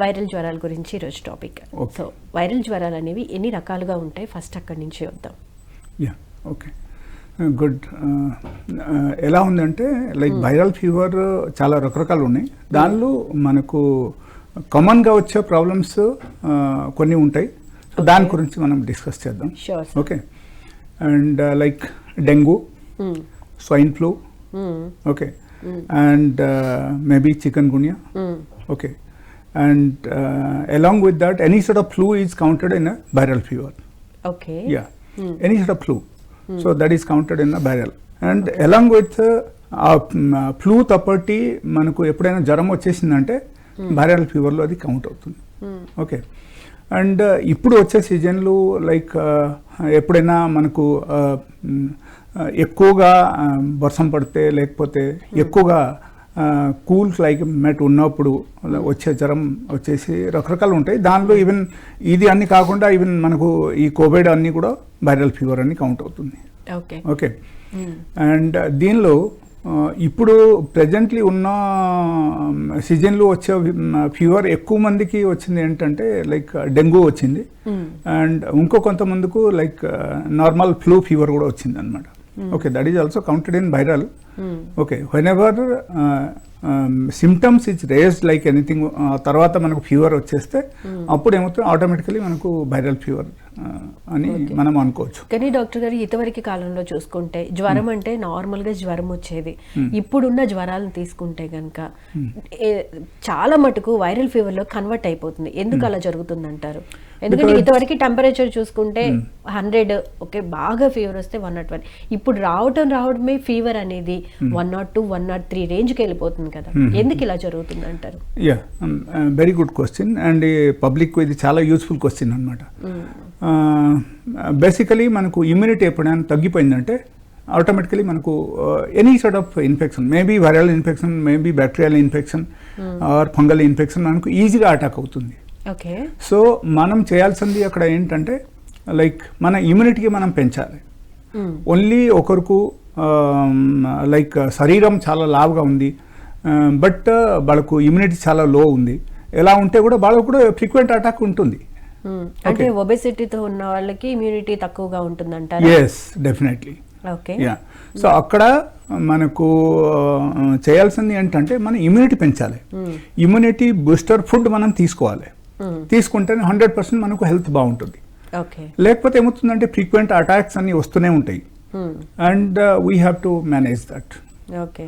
Viral జ్వరాల గురించి ఈరోజు topic. So viral జ్వరాలు అనేవి ఎన్ని రకాలుగా ఉంటాయి? ఫస్ట్ అక్కడి నుంచి వద్దాం యా ఓకే గుడ్ ఎలా ఉందంటే లైక్ వైరల్ ఫీవర్ చాలా రకరకాలు ఉన్నాయి. దానిలో మనకు కామన్గా వచ్చే ప్రాబ్లమ్స్ కొన్ని ఉంటాయి. సో దాని. గురించి మనం డిస్కస్ చేద్దాం. Okay and like dengue swine flu okay and maybe chikungunya okay. And uh, along with that any sort of flu is counted in a viral fever okay yeah any sort of flu so that is counted in a viral and along with uh, ఆ flu తప్పటి మనకు ఎప్పుడైనా జ్వరం వచ్చేసిందంటే viral ఫీవర్లో అది count అవుతుంది okay and ఇప్పుడు వచ్చే సీజన్లు లైక్ ఎప్పుడైనా మనకు ఎక్కువగా వర్షం పడితే లేకపోతే ఎక్కువగా కూల్ క్లైమేట్ ఉన్నప్పుడు వచ్చే జ్వరం వచ్చేసి రకరకాలు ఉంటాయి. దానిలో ఈవెన్ ఇది అన్ని కాకుండా ఈవెన్ మనకు ఈ కోవిడ్ అన్ని కూడా వైరల్ ఫీవర్ అని కౌంట్ అవుతుంది. ఓకే. ఓకే. అండ్ దీనిలో ఆ, ఇప్పుడు ప్రజెంట్లీ ఉన్న సీజన్లో వచ్చే ఫీవర్ ఎక్కువ మందికి వచ్చింది ఏంటంటే లైక్ డెంగ్యూ వచ్చింది. అండ్ ఇంకో కొంతమందికు లైక్ నార్మల్ ఫ్లూ ఫీవర్ కూడా వచ్చింది అనమాట okay that is also counted in viral okay whenever symptoms is raised like anything తర్వాత మనకు ఫీవర్ వచ్చేస్తే అప్పుడు ఏమవుతుంది? ఆటోమేటికలీ మనకు వైరల్ ఫీవర్ అని మనం అనుకోవచ్చు. కానీ డాక్టర్ గారు ఇదివరకు కాలంలో చూసుకుంటే జ్వరం అంటే నార్మల్గా జ్వరం వచ్చేది. ఇప్పుడున్న జ్వరాలను తీసుకుంటే గనక ఏ- చాలా మటుకు వైరల్ ఫీవర్లో కన్వర్ట్ అయిపోతుంది. ఎందుకు అలా జరుగుతుంది అంటారు ఎందుకంటే ఇదివరకు టెంపరేచర్ చూసుకుంటే హండ్రెడ్ ఓకే బాగా ఫీవర్ వస్తే వన్ నాట్ వన్ ఇప్పుడు రావటం రావడమే ఫీవర్ అనేది one not two one not three రేంజ్కి వెళ్ళిపోతుంది కదా. ఎందుకు ఇలా జరుగుతుంది అంటారు? Yeah very good question and public ఇది చాలా యూస్ఫుల్ క్వశ్చన్ అనమాట బేసికలీ మనకు ఇమ్యూనిటీ ఎప్పుడైనా తగ్గిపోయిందంటే ఆటోమేటికలీ మనకు any sort of infection maybe viral infection maybe bacterial infection or fungal infection మనకు ఈజీగా అటాక్ అవుతుంది. ఓకే. సో మనం చేయాల్సింది అక్కడ ఏంటంటే లైక్ మన ఇమ్యూనిటీకి మనం పెంచాలి. ఓన్లీ ఒకరికి లైక్ శరీరం చాలా లావుగా ఉంది. బట్ వాళ్ళకు ఇమ్యూనిటీ చాలా లో ఉంది. ఎలా ఉంటే కూడా వాళ్ళకు కూడా ఫ్రీక్వెంట్ అటాక్ ఉంటుంది. అంటే ఒబెసిటీతో ఉన్న వాళ్ళకి ఇమ్యూనిటీ తక్కువగా ఉంటుందంటారు? Yes definitely okay. Yeah so అక్కడ మనకు చేయాల్సింది ఏంటంటే మన ఇమ్యూనిటీ పెంచాలి. ఇమ్యూనిటీ బూస్టర్ ఫుడ్ మనం తీసుకోవాలి. తీసుకుంటే హండ్రెడ్ పర్సెంట్ మనకు హెల్త్ బాగుంటుంది. లేకపోతే ఏమవుతుందంటే ఫ్రీక్వెంట్ అటాక్స్ అన్ని వస్తూనే ఉంటాయి. And we have to manage that okay.